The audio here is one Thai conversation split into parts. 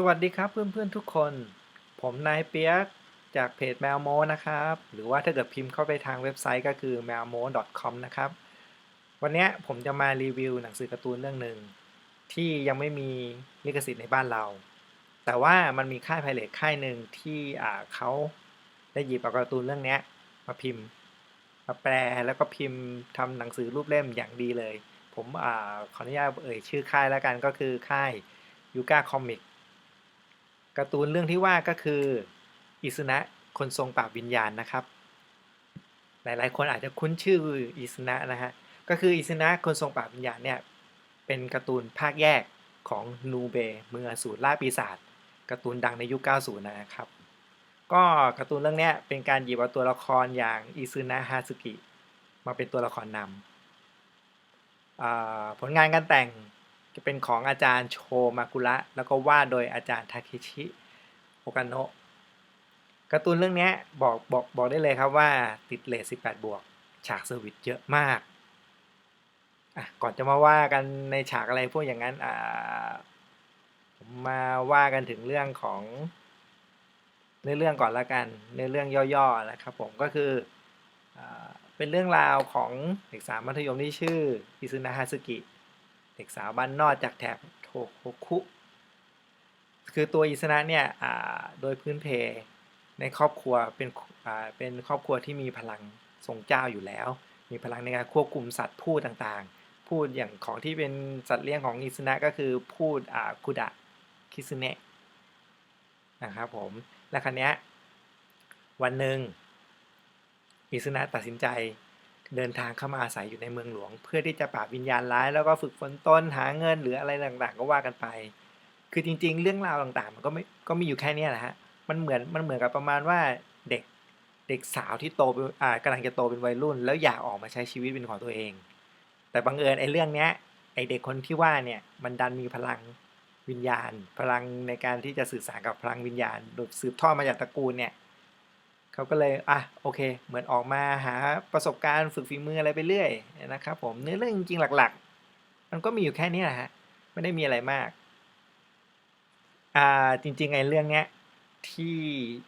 สวัสดีครับเพื่อนๆทุกคน ผมนายเปียกจากเพจแมวโมนะครับ หรือว่าถ้าเกิดพิมพ์เข้าไปทางเว็บไซต์ก็คือ m a l m o com นะครับ วันนี้ผมจะมารีวิวหนังสือการ์ตูนเรื่องหนึ่งที่ยังไม่มีลิขสิทธิ์ในบ้านเรา แต่ว่ามันมีค่ายไพเรตค่ายหนึ่งที่เขาได้หยิบเอาการ์ตูนเรื่องนี้มาพิมพ์มาแปลแล้วก็พิมพ์ทำหนังสือรูปเล่มอย่างดีเลย ผมอขออนุญาตเอ่ยชื่อค่ายแล้วกันก็คือค่ายยูกาคอมิก การ์ตูนเรื่องที่ว่าก็คืออิซุนะคนทรงปราบวิญญาณนะครับ หลายๆ คนอาจจะคุ้นชื่ออิซุนะนะฮะก็คืออิซุนะคนทรงปราบวิญญาณเนี่ยเป็นการ์ตูนภาคแยกของนูเบเมืองอสูรล่าปีศาจการ์ตูนดังในยุค 90 นะครับ ก็การ์ตูนเรื่องนี้เป็นการหยิบเอาตัวละครอย่างอิซึนะฮาสึกิมาเป็นตัวละครนำผลงานการแต่ง จะเป็นของอาจารย์โชมากุระแล้วก็วาดโดยอาจารย์ทาเคชิโอกาโนะการ์ตูนเรื่องนี้บอกบอกบอกได้เลยครับว่าติดเลท18 บวก ฉากเซอร์วิสเยอะมากอะก่อนจะมาว่ากันในฉากอะไรพวกอย่างนั้นอ่าผมมาว่ากันถึงเรื่องของเนื้อเรื่องก่อนละกันเนื้อเรื่องย่อๆนะครับผมก็คืออเป็นเรื่องราวของเด็กสาวมัธยมที่ชื่ออิซึนะฮาสึกิ เด็กสาวบ้านนอกจากแถบโทโฮคุ คือตัวอิซึนะเนี่ยโดยพื้นเพในครอบครัวเป็นเป็นครอบครัวที่มีพลังทรงเจ้าอยู่แล้ว มีพลังในการควบคุมสัตว์พูดต่างๆ พูดอย่างของที่เป็นสัตว์เลี้ยงของอิซึนะก็คือพูดอ่าคุดะคิซึเนะนะครับผม และครั้นี้ยวันหนึ่งอิซุนะตัดสินใจ เดินทางเข้ามาอาศัยอยู่ในเมืองหลวง เพื่อที่จะปราบวิญญาณร้าย แล้วก็ฝึกฝนตนหาเงินหรืออะไรต่างๆ ก็ว่ากันไป คือจริง ๆ เรื่องราวต่างๆ มันก็ไม่ก็มีอยู่แค่นี้แหละฮะมันเหมือนมันเหมือนกับประมาณว่าเด็กเด็กสาวที่โตเป็นอ่ากำลังจะโตเป็นวัยรุ่น แล้วอยากออกมาใช้ชีวิตเป็นของตัวเอง แต่บังเอิญไอ้เรื่องเนี้ยไอ้เด็กคนที่ว่าเนี่ยมันดันมีพลังวิญญาณ พลังในการที่จะสื่อสารกับพลังวิญญาณโดยสืบทอดมาจากตระกูลเนี่ย เขาก็เลยอะโอเค เหมือนออกมาหาประสบการณ์ฝึกฝีมืออะไรไปเรื่อยนะครับผมเนื้อเรื่องจริงๆหลักๆ มันก็มีอยู่แค่นี้แหละฮะไม่ได้มีอะไรมากอ่าจริงๆไอ้เรื่องเนี้ยที่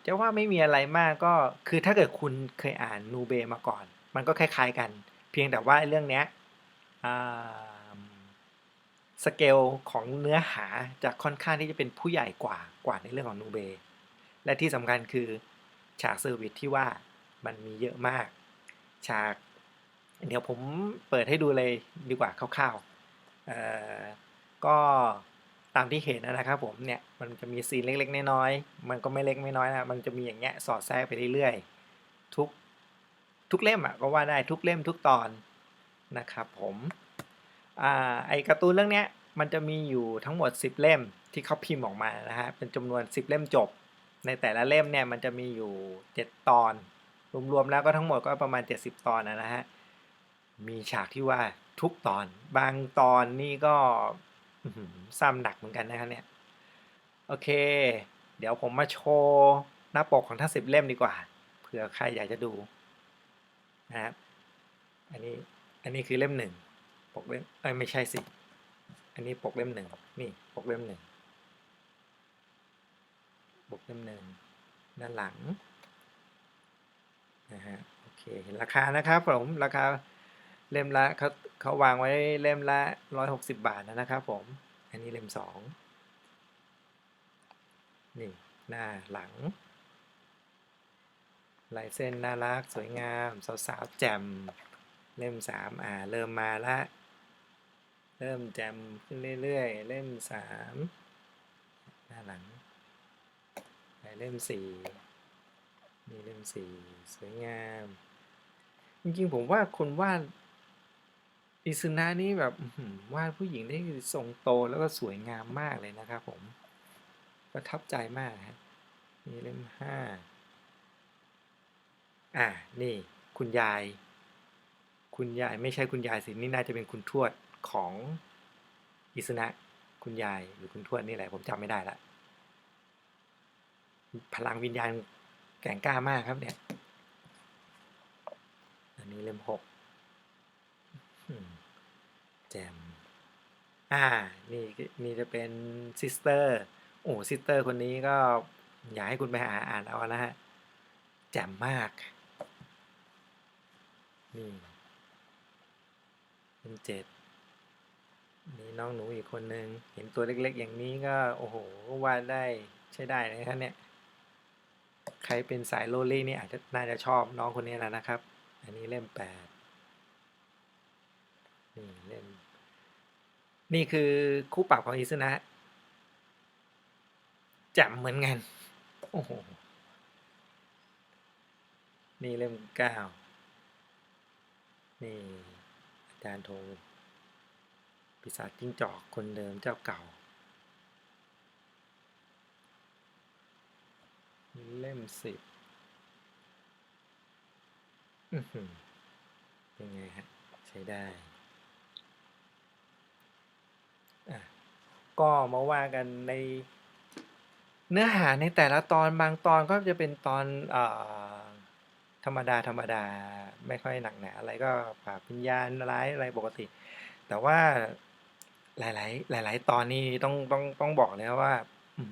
จะว่าไม่มีอะไรมากก็คือถ้าเกิดคุณเคยอ่านนูเบมาก่อน มันก็คล้ายๆกัน เพียงแต่ว่าเรื่องเนี้ยอ่าสเกลของเนื้อหาจะค่อนข้างที่จะเป็นผู้ใหญ่กว่ากว่าในเรื่องของนูเบและที่สำคัญคือ ฉากเซอร์วิสที่ว่ามันมีเยอะมาก ฉาก เดี๋ยวผมเปิดให้ดูเลยดีกว่าคร่าวๆก็ตามที่เห็นนะครับผมเนี่ยมันจะมีซีนเล็กๆน้อยๆมันก็ไม่เล็กไม่น้อยนะมันจะมีอย่างเงี้ยสอดแทรกไปเรื่อยๆทุกทุกเล่มอะก็ว่าได้ทุกเล่มทุกตอนนะครับผมอ่าไอการ์ตูนเรื่องเนี้ยมันจะมีอยู่ทั้งหมด 10 เล่มที่เขาพิมพ์ออกมานะฮะเป็นจำนวน 10 เล่มจบ ในแต่ละเล่มเนี่ยมันจะมีอยู่ 7 ตอน รวมๆแล้วก็ทั้งหมดก็ประมาณ 70 ตอนนะฮะ มีฉากที่ว่าทุกตอน บางตอนนี่ก็ซ้ำหนักเหมือนกันนะครับเนี่ย โอเค เดี๋ยวผมมาโชว์หน้าปกของทั้งสิบเล่มดีกว่า เผื่อใครอยากจะดูนะครับ อันนี้ อันนี้คือเล่มหนึ่ง ปกเล่ม เอ้ยไม่ใช่สิ อันนี้ปกเล่มหนึ่ง นี่ปกเล่มหนึ่ง ปกเล่มหนึ่งด้านหลังนะฮะโอเคเห็นราคานะครับผมราคาเล่มละเขาเขาวางไว้เล่มละร้อยหกสิบบาทนะครับผม อันนี้เล่มสองนี่หน้าหลังลายเส้นน่ารักสวยงาม สาวๆแจ่มเล่มสามอ่าเริ่มมาละเริ่มแจ่มขึ้นเรื่อยๆ เล่มสามหน้าหลัง เล่มสี่นี่เล่มสี่สวยงาม จริงๆผมว่าคนวาดอิซึนะนี่แบบวาดผู้หญิงได้ทรงโตแล้วก็สวยงามมากเลยนะครับผมประทับใจมากครับนี่เล่มห้าอ่านี่คุณยาย คุณยายไม่ใช่คุณยายสินี่น่าจะเป็นคุณทวดของอิสนะ คุณยายหรือคุณทวดนี่แหละผมจำไม่ได้ละ พลังวิญญาณแก่งกล้ามากครับเนี่ย อันนี้เล่มหกแจม อ่า นี่นี่จะเป็นซิสเตอร์ โอ้ซิสเตอร์คนนี้ก็อยากให้คุณไปหาอ่านเอานะฮะ แจมมาก นี่เป็นเจ็ดนี่น้องหนูอีกคนนึง เห็นตัวเล็กๆ อย่างนี้ก็ โอ้โหวาดได้ใช้ได้นะครับเนี่ย ใครเป็นสายโรลลี่นี่อาจจะน่าจะชอบน้องคนนี้แหละนะครับ อันนี้เล่มแปดนี่เล่มนี่คือคู่ปรับของอิสนะจ่มเหมือนกัน โอ้โห นี่เล่มเก้านี่อาจารย์โทปีศาจจิ้งจอกคนเดิมเจ้าเก่า เล่มสิบเป็นไงฮะ ใช้ได้อะก็มาว่ากันในเนื้อหาในแต่ละตอนบางตอนก็จะเป็นตอนอธรรมดาธรรมดาไม่ค่อยหนักหนาอะไรก็ปราบวิญญาณร้ายอะไรปกติ แต่ว่าหลาย ๆ หลาย ๆ ตอนนี้ต้องต้องต้องบอกเลยว่า อื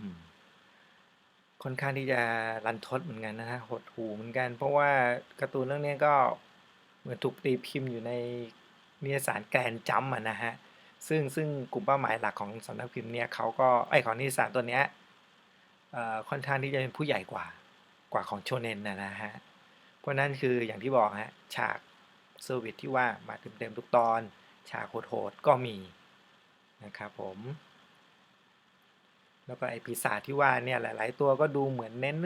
ค่อนข้างที่จะรันทดเหมือนกันนะฮะหดหูเหมือนกัน เพราะว่าการ์ตูนเรื่องนี้ก็เหมือนถูกตีพิมพ์อยู่ในนิยสารแกรนจัมป์อะนะฮะซึ่งซึ่งกลุ่มเป้าหมายหลักของสำนักพิมพ์เนี่ยเขาก็ไอของนิยสารตัวเนี้ยค่อนข้างที่จะเป็นผู้ใหญ่กว่ากว่าของโชเนนนะนะฮะเพราะนั่นคืออย่างที่บอกฮะฉากเซอร์วิสที่ว่ามาเต็มๆทุกตอน ฉากโหดๆก็มีนะครับผม แล้วก็ไอปีศาจที่ว่าเนี่ยหลาย ๆ ตัวก็ดูเหมือนเน้น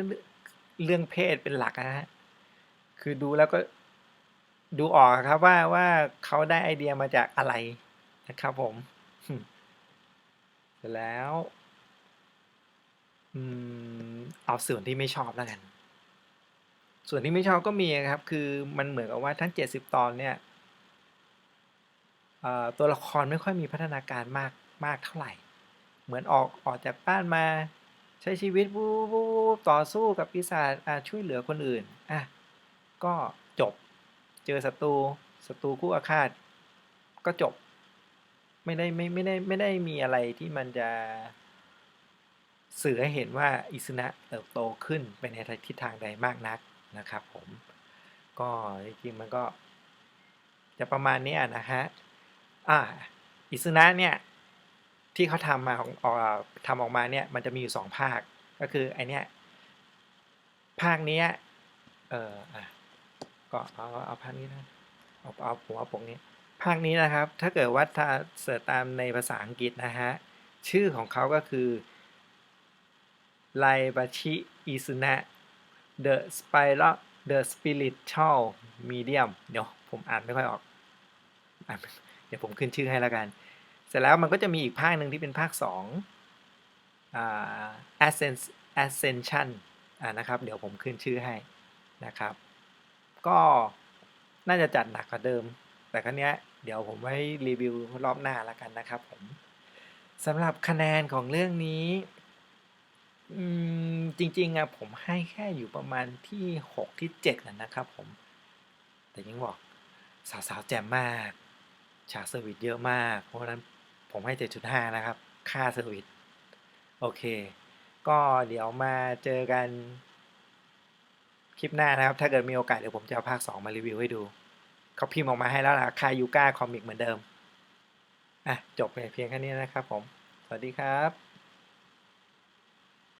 เรื่องเพศเป็นหลักนะฮะ คือดูแล้วก็ดูออกครับว่าว่าเขาได้ไอเดียมาจากอะไรนะครับผมเสร็จแล้วอืมเอาส่วนที่ไม่ชอบแล้วกัน ส่วนที่ไม่ชอบก็มีครับ คือมันเหมือนกับว่าทั้ง70ตอนเนี่ยตัวละครไม่ค่อยมีพัฒนาการมากมากเท่าไหร่ เหมือนออกออกจากบ้านมา ใช้ชีวิตวูบูต่อสู้กับปีศาจช่วยเหลือคนอื่นอะก็จบเจอศัตรูศัตรูคู่อาฆาตก็จบ ไม่ได้ไม่ไม่ได้ไม่ได้มีอะไรที่มันจะสื่อให้เห็นว่าอิสุนะเติบโตขึ้นไปในทิศทางใดมากนักนะครับผม ก็จริงๆมันก็จะประมาณนี้นะฮะอ่าอิสุนะเนี่ย ที่เขาทำมาของอทำออกมาเนี่ยมันจะมีอยู่สองภาค ก็คือไอเนี้ยภาคเนี้ยเอออะก็เอาเอาภาคนี้นะเอาเอาหัวปกนี้ ภาคนี้นะครับ ถ้าเกิดว่าถ้าเสิร์ชตามในภาษาอังกฤษนะฮะ ชื่อของเขาก็คือไลบาชิอิซุนะ The Spiral The Spiritual Medium เดี๋ยวผมอ่านไม่ค่อยออกอเดี๋ยวผมขึ้นชื่อให้แล้วกัน สร็จแล้วมันก็จะมีอีกภาคหนึ่งที่เป็นภาค2อ่า Ascens Ascension อ่านะครับ เดี๋ยวผมขึ้นชื่อให้นะครับ ก็น่าจะจัดหนักกว่าเดิม แต่ครั้งนี้เดี๋ยวผมไว้รีวิวรอบหน้าแล้วกันนะครับผมสำหรับคะแนนของเรื่องนี้จริงๆอะผมให้แค่อยู่ประมาณที่หกที่เจ็ดนะนะครับผม แต่ยังบอกสาวๆแจ่มมากฉากเซอร์วิสเยอะมาก เพราะฉะนั้น ผมให้ 7.5 นะครับ ค่าเซอร์วิสโอเค ก็เดี๋ยวมาเจอกัน คลิปหน้านะครับ ถ้าเกิดมีโอกาสเดี๋ยวผมจะเอาภาค 2 มารีวิวให้ดู เขาพิมพ์ออกมาให้แล้วล่ะคายูก้าคอมิกเหมือนเดิม อะ จบไปเพียงแค่นี้นะครับผม สวัสดีครับ